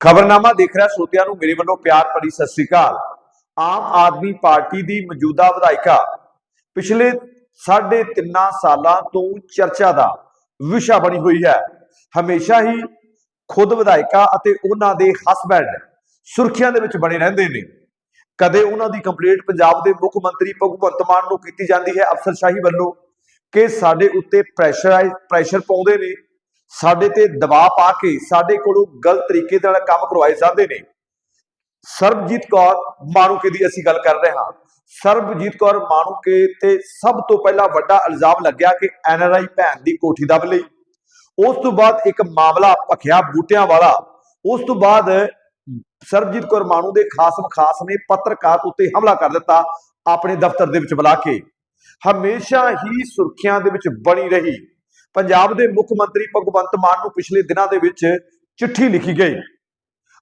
ਖਬਰਨਾਮਾ ਦੇਖ ਰਿਹਾ ਸਰੋਤਿਆਂ ਨੂੰ ਮੇਰੇ ਵੱਲੋਂ ਪਿਆਰ ਭਰੀ ਸਤਿ ਸ੍ਰੀ ਅਕਾਲ। ਆਮ ਆਦਮੀ ਪਾਰਟੀ ਦੀ ਮੌਜੂਦਾ ਵਿਧਾਇਕਾ ਪਿਛਲੇ ਸਾਢੇ ਤਿੰਨਾਂ ਸਾਲਾਂ ਤੋਂ ਚਰਚਾ ਦਾ ਵਿਸ਼ਾ ਬਣੀ ਹੋਈ ਹੈ। ਹਮੇਸ਼ਾ ਹੀ ਖੁਦ ਵਿਧਾਇਕਾ ਅਤੇ ਉਹਨਾਂ ਦੇ ਹਸਬੈਂਡ ਸੁਰਖੀਆਂ ਦੇ ਵਿੱਚ ਬਣੇ ਰਹਿੰਦੇ ਨੇ। ਕਦੇ ਉਹਨਾਂ ਦੀ ਕੰਪਲੀਟ ਪੰਜਾਬ ਦੇ ਮੁੱਖ ਮੰਤਰੀ ਭਗਵੰਤ ਮਾਨ ਨੂੰ ਕੀਤੀ ਜਾਂਦੀ ਹੈ ਅਫਸਰਸ਼ਾਹੀ ਵੱਲੋਂ ਕਿ ਸਾਡੇ ਉੱਤੇ ਪ੍ਰੈਸ਼ਰ ਪ੍ਰੈਸ਼ਰ ਪਾਉਂਦੇ ਨੇ। ਸਾਡੇ ਤੇ ਦਬਾਅ ਪਾ ਕੇ ਸਾਡੇ ਕੋਲੋਂ ਗਲਤ ਤਰੀਕੇ ਨਾਲ ਕੰਮ ਕਰਵਾਏ ਜਾਂਦੇ ਨੇ। ਸਰਬਜੀਤ ਕੌਰ ਮਾਣੂਕੇ ਦੀ ਅਸੀਂ ਗੱਲ ਕਰ ਰਹੇ ਹਾਂ। ਸਰਬਜੀਤ ਕੌਰ ਮਾਣੂਕੇ ਤੇ ਸਭ ਤੋਂ ਪਹਿਲਾਂ ਵੱਡਾ ਇਲਜ਼ਾਮ ਲੱਗਿਆ ਕਿ ਐਨਆਰਆਈ ਭੈਣ ਦੀ ਕੋਠੀ ਦਬ ਲਈ। ਉਸ ਤੋਂ ਬਾਅਦ ਇੱਕ ਮਾਮਲਾ ਭਖਿਆ ਬੂਟਿਆਂ ਵਾਲਾ। ਉਸ ਤੋਂ ਬਾਅਦ ਸਰਬਜੀਤ ਕੌਰ ਮਾਣੂ ਦੇ ਖਾਸਮ ਖਾਸ ਨੇ ਪੱਤਰਕਾਰ ਉੱਤੇ ਹਮਲਾ ਕਰ ਦਿੱਤਾ ਆਪਣੇ ਦਫ਼ਤਰ ਦੇ ਵਿੱਚ ਬੁਲਾ ਕੇ। ਹਮੇਸ਼ਾ ਹੀ ਸੁਰਖੀਆਂ ਦੇ ਵਿੱਚ ਬਣੀ ਰਹੀ। ਪੰਜਾਬ ਦੇ ਮੁੱਖ ਮੰਤਰੀ ਭਗਵੰਤ ਮਾਨ ਨੂੰ ਪਿਛਲੇ ਦਿਨਾਂ ਦੇ ਵਿੱਚ ਚਿੱਠੀ ਲਿਖੀ ਗਈ।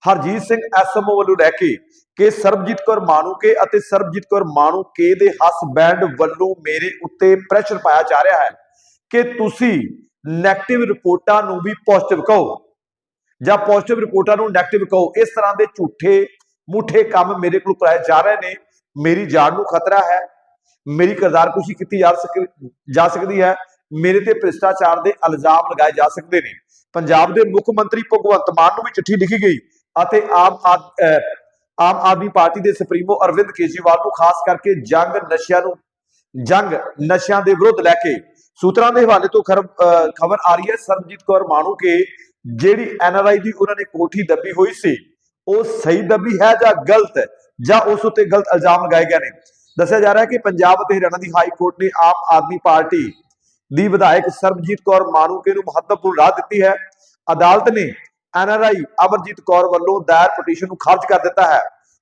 ਹਰਜੀਤ ਸਿੰਘ ਐਸਐਮਓ ਵੱਲੋਂ ਲੈ ਕੇ ਕਿ ਸਰਬਜੀਤ ਕੌਰ ਮਾਣੂਕੇ ਅਤੇ ਸਰਬਜੀਤ ਕੌਰ ਮਾਣੂਕੇ ਦੇ ਹਸਬੈਂਡ ਵੱਲੋਂ ਮੇਰੇ ਉੱਤੇ ਪ੍ਰੈਸ਼ਰ ਪਾਇਆ ਜਾ ਰਿਹਾ ਹੈ ਕਿ ਤੁਸੀਂ 네ਗੇਟਿਵ ਰਿਪੋਰਟਾਂ ਨੂੰ ਵੀ ਪੋਜ਼ਿਟਿਵ ਕਹੋ ਜਾਂ ਪੋਜ਼ਿਟਿਵ ਰਿਪੋਰਟਾਂ ਨੂੰ 네ਗੇਟਿਵ ਕਹੋ। ਇਸ ਤਰ੍ਹਾਂ ਦੇ ਝੂਠੇ, ਮੂਠੇ ਕੰਮ ਮੇਰੇ ਕੋਲ ਕਰਾਏ ਜਾ ਰਹੇ ਨੇ। ਮੇਰੀ ਜਾਨ ਨੂੰ ਖਤਰਾ ਹੈ। ਮੇਰੀ ਕਰਦਾਰਕੁਸ਼ੀ ਕੀਤੀ ਜਾ ਸਕ, ਜਾ ਸਕਦੀ ਹੈ। ਮੇਰੇ ਤੇ ਭ੍ਰਿਸ਼ਟਾਚਾਰ ਦੇ ਇਲਜ਼ਾਮ ਲਗਾਏ ਜਾ ਸਕਦੇ ਨੇ। ਪੰਜਾਬ ਦੇ ਮੁੱਖ ਮੰਤਰੀ ਭਗਵੰਤ ਮਾਨ ਨੂੰ ਵੀ ਚਿੱਠੀ ਲਿਖੀ ਗਈ ਅਤੇ ਆਮ ਆਮ ਆਦਮੀ ਪਾਰਟੀ ਦੇ ਸੁਪਰੀਮੋ ਅਰਵਿੰਦ ਕੇਜਰੀਵਾਲ ਨੂੰ ਖਾਸ ਕਰਕੇ ਜੰਗ ਨਸ਼ਿਆਂ ਨੂੰ, ਜੰਗ ਨਸ਼ਿਆਂ ਦੇ ਵਿਰੁੱਧ ਲੈ ਕੇ ਸੂਤਰਾਂ ਦੇ ਹਵਾਲੇ ਤੋਂ ਖਬਰ ਆ ਰਹੀ ਹੈ ਸਰਬਜੀਤ ਕੌਰ ਮਾਣੂ ਕੇ, ਜਿਹੜੀ ਐਨਆਰਆਈ ਦੀ ਉਹਨਾਂ ਨੇ ਕੋਠੀ ਦੱਬੀ ਹੋਈ ਸੀ, ਉਹ ਸਹੀ ਦੱਬੀ ਹੈ ਜਾਂ ਗਲਤ ਹੈ ਜਾਂ ਉਸ ਉੱਤੇ ਗਲਤ ਇਲਜ਼ਾਮ ਲਗਾਏ ਗਏ ਨੇ? ਦੱਸਿਆ ਜਾ ਰਿਹਾ ਹੈ ਕਿ ਪੰਜਾਬ ਅਤੇ ਹਰਿਆਣਾ ਦੀ ਹਾਈ ਕੋਰਟ ਨੇ ਆਮ ਆਦਮੀ ਪਾਰਟੀ ਦੀ ਵਿਧਾਇਕ ਸਰਬਜੀਤ ਕੌਰ ਮਾਨੂਕੇ ਨੂੰ ਮਹੱਤਵਪੂਰਨ ਰਾਹ ਦਿੱਤੀ ਹੈ। ਅਦਾਲਤ ਨੇ ਐਨਆਰਆਈ ਅਮਰਜੀਤ ਕੌਰ ਵੱਲੋਂ ਦਾਇਰ ਪਟੀਸ਼ਨ ਨੂੰ ਖਾਰਜ ਕਰ ਦਿੱਤਾ ਹੈ,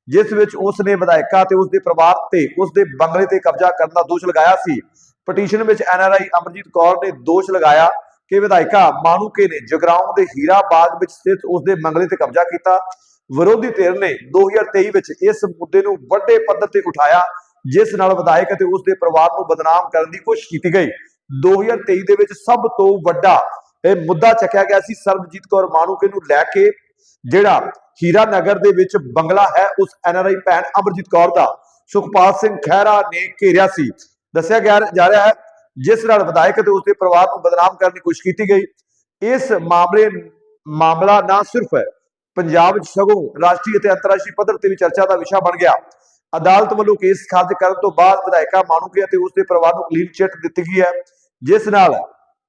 ਜਿਸ ਵਿੱਚ ਉਸ ਨੇ ਵਿਧਾਇਕਾ ਤੇ ਉਸ ਦੇ ਪਰਿਵਾਰ ਤੇ ਉਸ ਦੇ ਬੰਗਲੇ ਤੇ ਕਬਜ਼ਾ ਕਰਨ ਦਾ ਦੋਸ਼ ਲਗਾਇਆ ਸੀ। ਪਟੀਸ਼ਨ ਵਿੱਚ ਐਨਆਰਆਈ ਅਮਰਜੀਤ ਕੌਰ ਨੇ ਦੋਸ਼ ਲਗਾਇਆ ਕਿ ਵਿਧਾਇਕਾ ਮਾਨੂਕੇ ਨੇ ਜਗਰਾਉਂ ਦੇ ਹੀਰਾ ਬਾਗ ਵਿੱਚ ਸਥਿਤ ਉਸ ਦੇ ਬੰਗਲੇ ਤੇ ਕਬਜ਼ਾ ਕੀਤਾ। ਵਿਰੋਧੀ ਧਿਰ ਨੇ 2023 ਵਿੱਚ ਇਸ ਮੁੱਦੇ ਨੂੰ ਵੱਡੇ ਪੱਧਰ ਤੇ ਉਠਾਇਆ, ਜਿਸ ਨਾਲ ਵਿਧਾਇਕ ਅਤੇ ਉਸ ਦੇ ਪਰਿਵਾਰ ਨੂੰ ਬਦਨਾਮ ਕਰਨ ਦੀ ਕੋਸ਼ਿਸ਼ ਕੀਤੀ ਗਈ। 2023 ਦੇ ਵਿੱਚ ਸਭ ਤੋਂ ਵੱਡਾ ਇਹ ਮੁੱਦਾ ਚੱਕਿਆ ਗਿਆ ਸੀ ਸਰਬਜੀਤ ਕੌਰ ਮਾਣੂਕੇ ਨੂੰ ਲੈ ਕੇ, ਜਿਹੜਾ ਹੀਰਾ ਨਗਰ ਦੇ ਵਿੱਚ ਬੰਗਲਾ ਹੈ, ਉਸ ਐਨਆਰਆਈ ਭੈਣ ਅਮਰਜੀਤ ਕੌਰ ਦਾ। ਸੁਖਪਾਲ ਸਿੰਘ ਖਹਿਰਾ ਨੇ ਘੇਰਿਆ ਸੀ। ਦੱਸਿਆ ਗਿਆ ਜਾ ਰਿਹਾ ਹੈ, ਜਿਸ ਨਾਲ ਵਿਧਾਇਕ ਅਤੇ ਉਸ ਪਰਿਵਾਰ ਨੂੰ ਬਦਨਾਮ ਕਰਨ ਦੀ ਕੋਸ਼ਿਸ਼ ਕੀਤੀ ਗਈ। ਇਸ ਮਾਮਲੇ, ਮਾਮਲਾ ਨਾ ਸਿਰਫ ਪੰਜਾਬ ਵਿੱਚ ਸਗੋਂ ਰਾਸ਼ਟਰੀ ਅਤੇ ਅੰਤਰਰਾਸ਼ਟਰੀ ਪੱਧਰ ਤੇ ਵੀ ਚਰਚਾ ਦਾ ਵਿਸ਼ਾ ਬਣ ਗਿਆ। ਅਦਾਲਤ ਵੱਲੋਂ ਕੇਸ ਖਾਰਜ ਕਰਨ ਤੋਂ ਬਾਅਦ ਵਿਧਾਇਕਾ ਮਾਣੂਕੇ ਅਤੇ ਉਸਦੇ ਪਰਿਵਾਰ ਨੂੰ ਕਲੀਨ ਚਿੱਟ ਦਿੱਤੀ ਗਈ ਹੈ। ਜਿਸ ਨਾਲ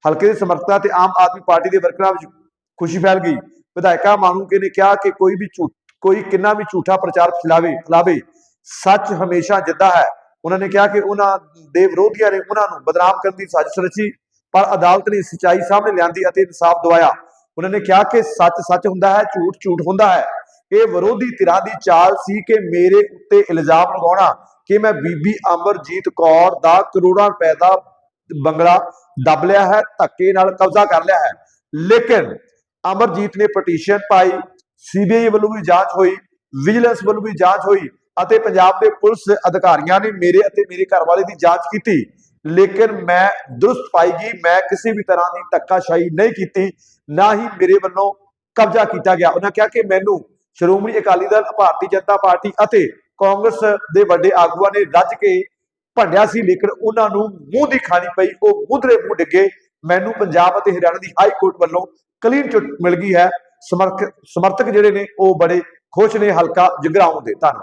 ਹਲਕੇ ਦੇ ਸਮਰਥਕਾਂ ਤੇ ਆਮ ਆਦਮੀ ਪਾਰਟੀ ਦੇ ਵਰਕਰਾਂ ਵਿੱਚ ਖੁਸ਼ੀ ਫੈਲ ਗਈ। ਵਿਧਾਇਕਾ ਮਾਣੂਕੇ ਨੇ ਕਿਹਾ ਕਿ ਕੋਈ ਵੀ ਝੂਠ, ਕੋਈ ਕਿੰਨਾ ਵੀ ਝੂਠਾ ਪ੍ਰਚਾਰ ਫੈਲਾਵੇ ਫੈਲਾਵੇ, ਸੱਚ ਹਮੇਸ਼ਾ ਜਿੱਦਾ ਹੈ। ਉਹਨਾਂ ਨੇ ਕਿਹਾ ਕਿ ਉਹਨਾਂ ਦੇ ਵਿਰੋਧੀਆਂ ਨੇ ਉਹਨਾਂ ਨੂੰ ਬਦਨਾਮ ਕਰਨ ਦੀ ਸਾਜ਼ਿਸ਼ ਰਚੀ, ਪਰ ਅਦਾਲਤ ਨੇ ਸੱਚਾਈ ਸਾਹਮਣੇ ਲਿਆਂਦੀ ਅਤੇ ਇਨਸਾਫ ਦਵਾਇਆ। ਉਹਨਾਂ ਨੇ ਕਿਹਾ ਕਿ ਸੱਚ ਸੱਚ ਹੁੰਦਾ ਹੈ, ਝੂਠ ਝੂਠ ਹੁੰਦਾ ਹੈ। ਇਹ ਵਿਰੋਧੀ ਧਿਰਾਂ ਦੀ ਚਾਲ ਸੀ ਕਿ ਮੇਰੇ ਉੱਤੇ ਇਲਜ਼ਾਮ ਲਗਾਉਣਾ ਕਿ ਮੈਂ ਬੀਬੀ ਅਮਰਜੀਤ ਕੌਰ ਦਾ ਕਰੋੜਾਂ ਰੁਪਏ ਦਾ ਬੰਗਲਾ ਦੱਬ ਲਿਆ ਹੈ, ਧੱਕੇ ਨਾਲ ਕਬਜ਼ਾ ਕਰ ਲਿਆ ਹੈ। ਲੇਕਿਨ ਅਮਰਜੀਤ ਨੇ ਪਟੀਸ਼ਨ ਪਾਈ ਸੀਬੀਆਈ ਵੱਲੋਂ ਵੀ ਜਾਂਚ ਹੋਈ, ਵਿਜੀਲੈਂਸ ਵੱਲੋਂ ਵੀ ਜਾਂਚ ਹੋਈ ਅਤੇ ਪੰਜਾਬ ਦੇ ਪੁਲਿਸ ਅਧਿਕਾਰੀਆਂ ਨੇ ਮੇਰੇ ਅਤੇ ਮੇਰੇ ਘਰ ਵਾਲੇ ਦੀ ਜਾਂਚ ਕੀਤੀ। ਲੇਕਿਨ ਮੈਂ ਦਰੁਸਤ ਪਾਈਗੀ ਮੈਂ ਕਿਸੇ ਵੀ ਤਰ੍ਹਾਂ ਦੀ ਧੱਕਾਸ਼ਾਹੀ ਨਹੀਂ ਕੀਤੀ, ਨਾ ਹੀ ਮੇਰੇ ਵੱਲੋਂ ਕਬਜ਼ਾ ਕੀਤਾ ਗਿਆ। ਉਹਨਾਂ ਕਿਹਾ ਕਿ ਮੈਨੂੰ ਸ਼੍ਰੋਮਣੀ ਅਕਾਲੀ ਦਲ, ਭਾਰਤੀ ਜਨਤਾ ਪਾਰਟੀ ਅਤੇ ਕਾਂਗਰਸ ਦੇ ਵੱਡੇ ਆਗੂਆਂ ਨੇ ਰੱਜ ਕੇ ਭੰਡਿਆ ਸੀ, ਲੇਕਿਨ ਉਹਨਾਂ ਨੂੰ ਮੂੰਹ ਦੀ ਖਾਣੀ ਪਈ। ਉਹ ਮੁੱਧਰੇ ਮੂੰਹ ਡਿੱਗੇ। ਮੈਨੂੰ ਪੰਜਾਬ ਅਤੇ ਹਰਿਆਣਾ ਦੀ ਹਾਈ ਕੋਰਟ ਵੱਲੋਂ ਕਲੀਨ ਚਿੱਟ ਮਿਲ ਗਈ ਹੈ। ਸਮਰਥਕ ਸਮਰਥਕ ਜਿਹੜੇ ਨੇ, ਉਹ ਬੜੇ ਖੁਸ਼ ਨੇ, ਹਲਕਾ ਜਗਰਾਉਂ ਦੇ। ਧੰਨਵਾਦ।